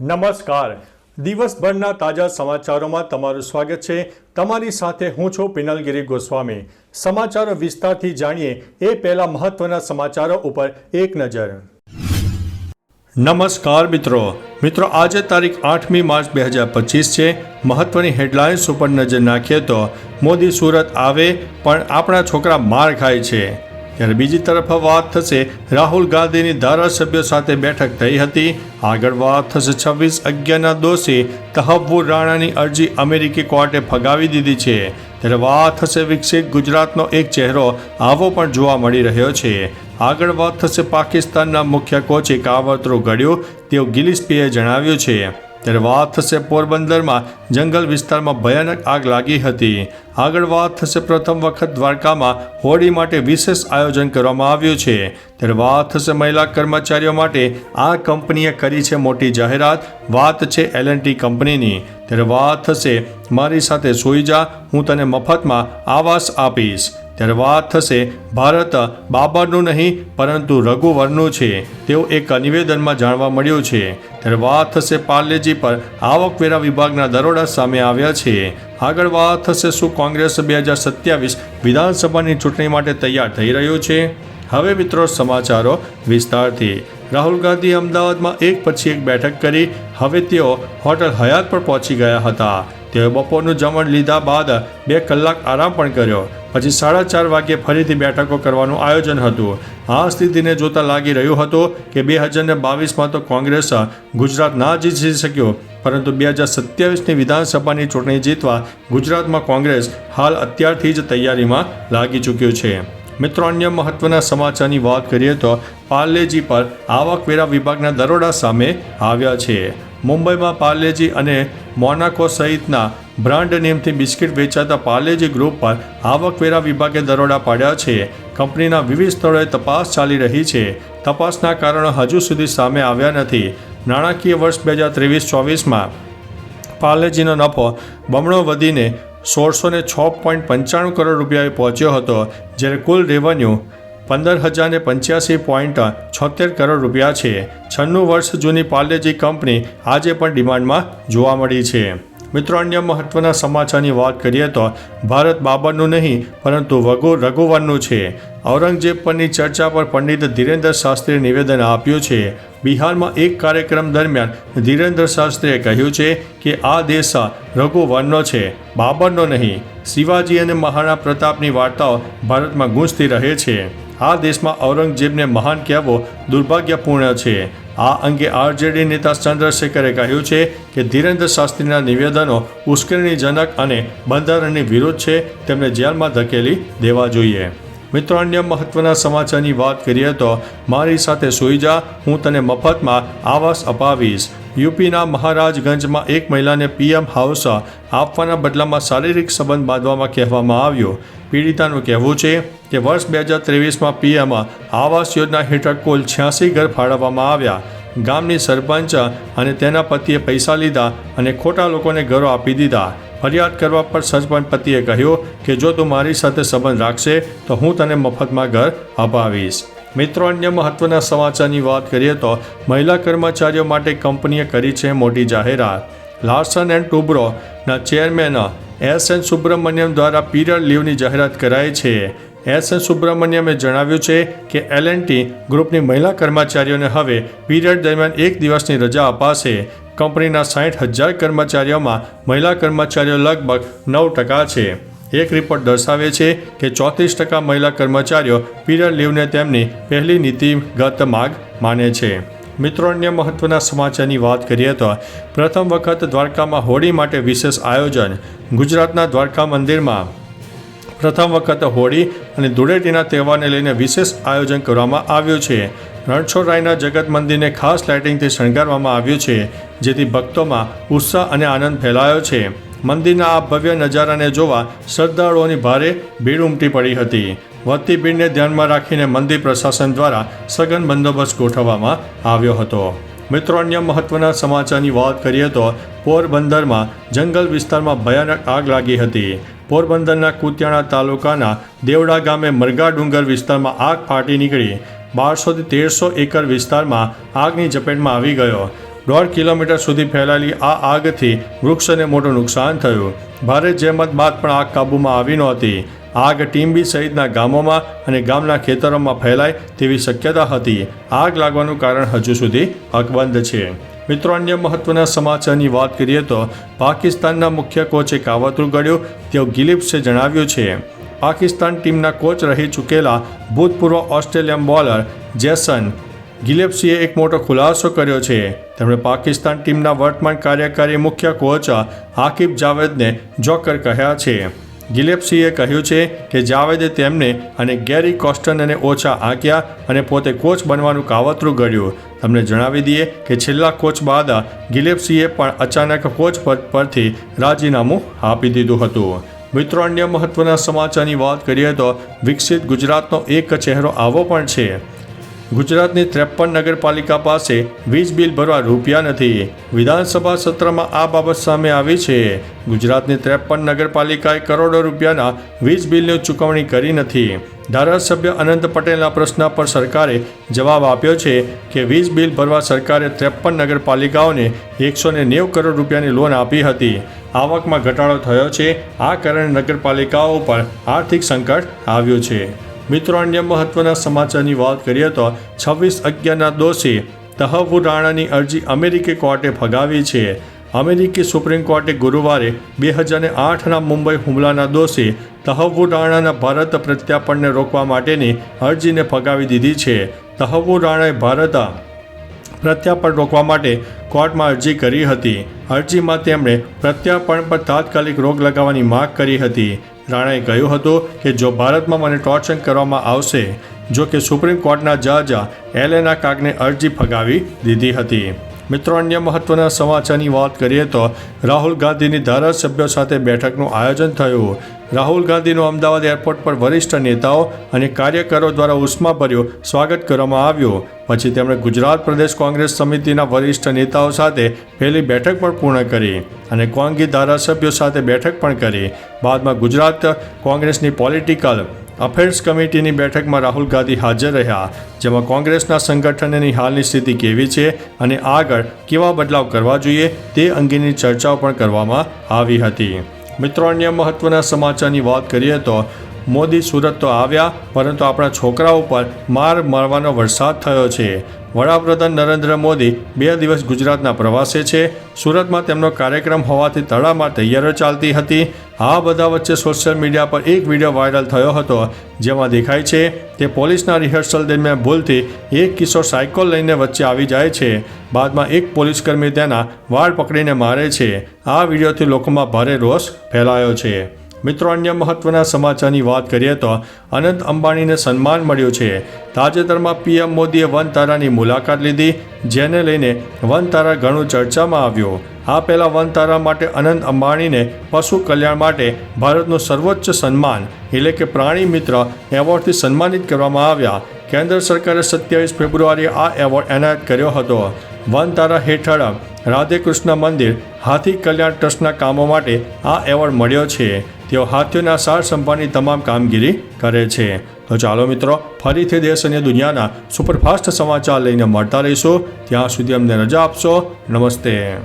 નમસ્કાર. દિવસભરના તાજા સમાચારોમાં તમારું સ્વાગત છે. તમારી સાથે હું છું પિનલગીરી ગોસ્વામી. સમાચારો વિસ્તારથી જાણીએ એ પહેલા મહત્વના સમાચારો ઉપર એક નજર. નમસ્કાર મિત્રો. મિત્રો, આજે તારીખ આઠમી માર્ચ બે હજાર પચીસ છે. મહત્વની હેડલાઇન્સ ઉપર નજર નાખીએ તો મોદી સુરત આવે, પણ આપણા છોકરા માર ખાય છે. ત્યારે બીજી તરફ વાત થશે. રાહુલ ગાંધીની ધારાસભ્યો સાથે બેઠક થઈ હતી. આગળ વાત થશે છવ્વીસ અગિયારના દોષે તહવ્વુર રાણાની અરજી અમેરિકી કોર્ટે ફગાવી દીધી છે. ત્યારે વાત થશે વિકસિત ગુજરાતનો એક ચહેરો, આવો પણ જોવા મળી રહ્યો છે. આગળ વાત થશે પાકિસ્તાનના મુખ્ય કોચે કાવતરું ઘડ્યું તેવું ગિલિસ્પીએ જણાવ્યું છે. ત્યારે વાત થશે પોરબંદરમાં. જંગલ વિસ્તારમાં ભયાનક આગ લાગી હતી. આગળ વાત થશે પ્રથમ વખત દ્વારકામાં. હોળી માટે વિશેષ આયોજન કરવામાં આવ્યું છે. ત્યારે વાત થશે મહિલા કર્મચારીઓ માટે. આ કંપનીએ કરી છે મોટી જાહેરાત. વાત છે એલ કંપનીની. ત્યારે વાત થશે, મારી સાથે સૂઈ જા, હું તને મફતમાં આવાસ આપીશ. ત્યારે વાત થશે, ભારત બાબરનું નહીં, પરંતુ રઘુવરનું છે. તેવું એક નિવેદનમાં જાણવા મળ્યું છે. ત્યારે વાત થશે પાર્લેજી પર. આવકવેરા વિભાગના દરોડા સામે આવ્યા છે. આગળ વાત થશે શું કોંગ્રેસ બે હજાર સત્યાવીસ વિધાનસભાની ચૂંટણી માટે તૈયાર થઈ રહ્યું છે? હવે મિત્રો સમાચારો વિસ્તારથી. રાહુલ ગાંધી અમદાવાદમાં એક પછી એક બેઠક કરી. હવે તેઓ હોટલ હયાત પર પહોંચી ગયા હતા. તેઓએ બપોરનું જમણ લીધા બાદ બે કલાક આરામ પણ કર્યો. પછી સાડા ચાર વાગ્યે ફરીથી બેઠકો કરવાનું આયોજન હતું. આ સ્થિતિને જોતા લાગી રહ્યું હતું કે બે હજાર બાવીસમાં તો કોંગ્રેસ ગુજરાત ના જીતી શક્યો, પરંતુ બે હજાર સત્યાવીસની વિધાનસભાની ચૂંટણી જીતવા ગુજરાતમાં કોંગ્રેસ હાલ અત્યારથી જ તૈયારીમાં લાગી ચૂક્યું છે. મિત્રો, અન્ય મહત્વના સમાચારની વાત કરીએ તો પાર્લેજી પર આવકવેરા વિભાગના દરોડા સામે આવ્યા છે. મુંબઈમાં પાર્લેજી અને મોનાકો સહિતના બ્રાન્ડ નેમથી બિસ્કિટ વેચાતા પાર્લેજી ગ્રુપ પર આવકવેરા વિભાગે દરોડા પાડ્યા છે. કંપનીના વિવિધ સ્થળોએ તપાસ ચાલી રહી છે. તપાસના કારણો હજુ સુધી સામે આવ્યા નથી. નાણાકીય વર્ષ બે હજાર ત્રેવીસ ચોવીસમાં પાર્લેજીનો નફો બમણો વધીને સોળસો ને છ પોઈન્ટ પંચાણું કરોડ રૂપિયાએ પહોંચ્યો હતો, જ્યારે કુલ રેવન્યુ પંદર હજારને પંચ્યાસી પોઈન્ટ છોતેર કરોડ રૂપિયા છે. છન્નું વર્ષ જૂની પાર્લેજી કંપની આજે પણ ડિમાન્ડમાં જોવા મળી છે. મિત્રો, અન્ય મહત્વના સમાચારની વાત કરીએ તો ભારત બાબરનું નહીં, પરંતુ વગો રઘુવરનું છે. ઔરંગઝેબ પરની ચર્ચા પર પંડિત ધીરેન્દ્ર શાસ્ત્રીએ નિવેદન આપ્યું છે. બિહારમાં એક કાર્યક્રમ દરમિયાન ધીરેન્દ્ર શાસ્ત્રીએ કહ્યું છે કે આ દેશ રઘુવરનો છે, બાબરનો નહીં. શિવાજી અને મહારાણા પ્રતાપની વાર્તાઓ ભારતમાં ગૂંજતી રહે છે. આ દેશમાં ઔરંગઝેબને મહાન કહેવો દુર્ભાગ્યપૂર્ણ છે. આ અંગે આરજેડી નેતા ચંદ્રશેખરે કહ્યું છે કે ધીરેન્દ્ર શાસ્ત્રીના નિવેદનો ઉશ્કેરણીજનક અને બંધારણની વિરુદ્ધ છે, તેમને જેલમાં ધકેલી દેવા જોઈએ. મિત્રો, અન્ય મહત્વના સમાચારની વાત કરીએ તો મારી સાથે સૂઈ જા હું તને મફતમાં આવાસ અપાવીશ. યુપીના મહારાજગંજમાં એક મહિલાને પીએમ હાઉસ આપવાના બદલામાં શારીરિક સંબંધ બાંધવામાં કહેવામાં આવ્યો. પીડિતાનું કહેવું છે કે વર્ષ બે હજાર ત્રેવીસમાં પીએમ આવાસ યોજના હેઠળ કુલ છ્યાસી ઘર ફાળવવામાં આવ્યા. ગામની સરપંચ અને તેના પતિએ પૈસા લીધા અને ખોટા લોકોને ઘરો આપી દીધા. ફરિયાદ કરવા પર સરપંચ પતિએ કહ્યું કે, જો તું મારી સાથે સંબંધ રાખશે, તો હું તને મફતમાં ઘર અપાવીશ. મિત્રો, અન્ય મહત્વના સમાચારની વાત કરીએ તો મહિલા કર્મચારીઓ માટે કંપનીએ કરી છે મોટી જાહેરાત. લાર્સન એન્ડ ટુબ્રોના ચેરમેન એસ એન સુબ્રમણ્યમ દ્વારા પીરિયડ લીવની જાહેરાત કરાઈ છે. એસ એન સુબ્રમણ્યમે જણાવ્યું છે કે એલ ટી ગ્રુપની મહિલા કર્મચારીઓને હવે પીરિયડ દરમિયાન એક દિવસની રજા અપાશે. કંપનીના સાઠ હજાર કર્મચારીઓમાં મહિલા કર્મચારીઓ લગભગ નવ ટકા છે. એક રિપોર્ટ દર્શાવે છે કે ચોત્રીસ ટકા મહિલા કર્મચારીઓ પીરિયડ લીવને તેમની પહેલી નીતિગત માગ માને છે. મિત્રો, અન્ય મહત્વના સમાચારની વાત કરીએ તો પ્રથમ વખત દ્વારકામાં હોળી માટે વિશેષ આયોજન ગુજરાતના દ્વારકા મંદિરમાં પ્રથમ વખત હોળી અને ધૂળેટીના તહેવારને લઈને વિશેષ આયોજન કરવામાં આવ્યું છે. રણછોડરાયના જગત મંદિરને ખાસ લાઇટિંગથી શણગારવામાં આવ્યું છે, જેથી ભક્તોમાં ઉત્સાહ અને આનંદ ફેલાયો છે. મંદિરના આ ભવ્ય નજારાને જોવા શ્રદ્ધાળુઓની ભારે ભીડ ઉમટી પડી હતી. વધતી ભીડને ધ્યાનમાં રાખીને મંદિર પ્રશાસન દ્વારા સઘન બંદોબસ્ત ગોઠવવામાં આવ્યો હતો. મિત્રો, અન્ય મહત્વના સમાચારની વાત કરીએ તો પોરબંદરમાં જંગલ વિસ્તારમાં ભયાનક આગ લાગી હતી. પોરબંદરના કુતિયાણા તાલુકાના દેવડા ગામે મરગા ડુંગર વિસ્તારમાં આગ ફાટી નીકળી. બારસોથી તેરસો એકર વિસ્તારમાં આગની ઝપેટમાં આવી ગયો. દોઢ કિલોમીટર સુધી ફેલાયેલી આ આગથી વૃક્ષને મોટું નુકસાન થયું. ભારે જહેમત બાદ પણ આગ કાબૂમાં આવી નહોતી. આગ ટીમ્બી સહિતના ગામોમાં અને ગામના ખેતરોમાં ફેલાય તેવી શક્યતા હતી. આગ લાગવાનું કારણ હજુ સુધી અકબંધ છે. મિત્રો, અન્ય મહત્વના સમાચારની વાત કરીએ તો પાકિસ્તાનના મુખ્ય કોચે કાવતરું ગળ્યું તેવું ગિલિપ્સે જણાવ્યું છે. પાકિસ્તાન ટીમના કોચ રહી ચૂકેલા ભૂતપૂર્વ ઓસ્ટ્રેલિયન બોલર જેસન ગિલેપ્સીએ એક મોટો ખુલાસો કર્યો છે. તેમણે પાકિસ્તાન ટીમના વર્તમાન કાર્યકારી મુખ્ય કોચ આકિબ જાવેદને જોકર કહ્યા છે. ગિલેપ્સીએ કહ્યું છે કે જાવેદે તેમને અને ગેરી કોસ્ટનને ઓછા આંક્યા અને પોતે કોચ બનવાનું કાવતરું ઘડ્યું. તમને જણાવી દઈએ કે છેલ્લા કોચ બાદ ગિલેપ્સીએ પણ અચાનક કોચ પદ પરથી રાજીનામું આપી દીધું હતું. મિત્રો, અન્ય મહત્વના સમાચારની વાત કરીએ તો વિકસિત ગુજરાતનો એક ચહેરો આવો પણ છે. ગુજરાતની ત્રેપન નગરપાલિકા પાસે વીજ બિલ ભરવા રૂપિયા નથી. વિધાનસભા સત્રમાં આ બાબત સામે આવી છે. ગુજરાતની ત્રેપન નગરપાલિકાએ કરોડો રૂપિયાના વીજ બિલની ચૂકવણી કરી નથી. ધારાસભ્ય અનંત પટેલના પ્રશ્ન પર સરકારે જવાબ આપ્યો છે કે વીજ બિલ ભરવા સરકારે ત્રેપન નગરપાલિકાઓને એકસો ને નેવું કરોડ રૂપિયાની લોન આપી હતી. આવકમાં ઘટાડો થયો છે. આ કારણે નગરપાલિકાઓ પર આર્થિક સંકટ આવ્યું છે. મિત્રો, અન્ય મહત્વના સમાચારની વાત કરીએ તો છવ્વીસ અગિયારના દોષી તહવુર રાણાની અરજી અમેરિકી કોર્ટે ફગાવી છે. અમેરિકી સુપ્રીમ કોર્ટે ગુરુવારે બે હજાર આઠના મુંબઈ હુમલાના દોષી તહવુર રાણાના ભારત પ્રત્યાપણને રોકવા માટેની અરજીને ફગાવી દીધી છે. તહવુર રાણાએ ભારત પ્રત્યાપણ રોકવા માટે કોર્ટમાં અરજી કરી હતી. અરજીમાં તેમણે પ્રત્યાપણ પર તાત્કાલિક રોક લગાવવાની માગ કરી હતી. રાણાએ કહ્યું હતું કે જો ભારતમાં મને ટોર્ચર કરવામાં આવશે, જો કે સુપ્રીમ કોર્ટના જજ એલેના કાગને અરજી ફગાવી દીધી હતી. મિત્રો, અન્ય મહત્વના સમાચારની વાત કરીએ તો રાહુલ ગાંધીની ધારાસભ્યો સાથે બેઠકનું આયોજન થયું. રાહુલ ગાંધીનું અમદાવાદ એરપોર્ટ પર વરિષ્ઠ નેતાઓ અને કાર્યકરો દ્વારા ઉષ્માભર્યું સ્વાગત કરવામાં આવ્યું. પછી તેમણે ગુજરાત પ્રદેશ કોંગ્રેસ સમિતિના વરિષ્ઠ નેતાઓ સાથે પહેલી બેઠક પણ પૂર્ણ કરી અને કોંગી ધારાસભ્યો સાથે બેઠક પણ કરી. બાદમાં ગુજરાત કોંગ્રેસની પોલિટિકલ અફેર્સ કમિટીની બેઠકમાં રાહુલ ગાંધી હાજર રહ્યા, જેમાં કોંગ્રેસના સંગઠનની હાલની સ્થિતિ કેવી છે અને આગળ કેવા બદલાવ કરવા જોઈએ તે અંગેની ચર્ચાઓ પણ કરવામાં આવી હતી. મિત્રો, અન્ય મહત્વના સમાચારની વાત કરીએ તો મોદી સુરત તો આવ્યા, પરંતુ આપણા છોકરાઓ ઉપર માર મારવાનો વરસાદ થયો છે. વડાપ્રધાન નરેન્દ્ર મોદી બે દિવસ ગુજરાતના પ્રવાસે છે. સુરતમાં તેમનો કાર્યક્રમ હોવાથી તળામાં તૈયારીઓ ચાલતી હતી. આ બધા વચ્ચે સોશિયલ મીડિયા પર એક વીડિયો વાયરલ થયો હતો. જેમાં દેખાય છે કે પોલીસના રિહર્સલ દરમિયાન ભૂલથી એક કિશોર સાયકલ લઈને વચ્ચે આવી જાય છે. બાદમાં એક પોલીસકર્મી તેના વાળ પકડીને મારે છે. આ વિડીયોથી લોકોમાં ભારે રોષ ફેલાયો છે. મિત્રો, અન્ય મહત્વના સમાચારની વાત કરીએ તો અનંત અંબાણીને સન્માન મળ્યું છે. તાજેતરમાં પીએમ મોદીએ વનતારાની મુલાકાત લીધી, જેને લઈને વનતારા ઘણું ચર્ચામાં આવ્યું. આ પહેલાં વનતારા માટે અનંત અંબાણીને પશુ કલ્યાણ માટે ભારતનું સર્વોચ્ચ સન્માન, એટલે કે પ્રાણી મિત્ર એવોર્ડથી સન્માનિત કરવામાં આવ્યા. કેન્દ્ર સરકારે સત્યાવીસ ફેબ્રુઆરીએ આ એવોર્ડ એનાયત કર્યો હતો. વનતારા હેઠળ રાધેકૃષ્ણ મંદિર હાથી કલ્યાણ ટ્રસ્ટના કામો માટે આ એવોર્ડ મળ્યો છે. તેઓ હાથીઓના સાર સંભાળની તમામ કામગીરી કરે છે. તો ચાલો મિત્રો, ફરીથી દેશ અને દુનિયાના સુપરફાસ્ટ સમાચાર લઈને મળતા રહીશું. ત્યાં સુધી અમને રજા આપશો. નમસ્તે.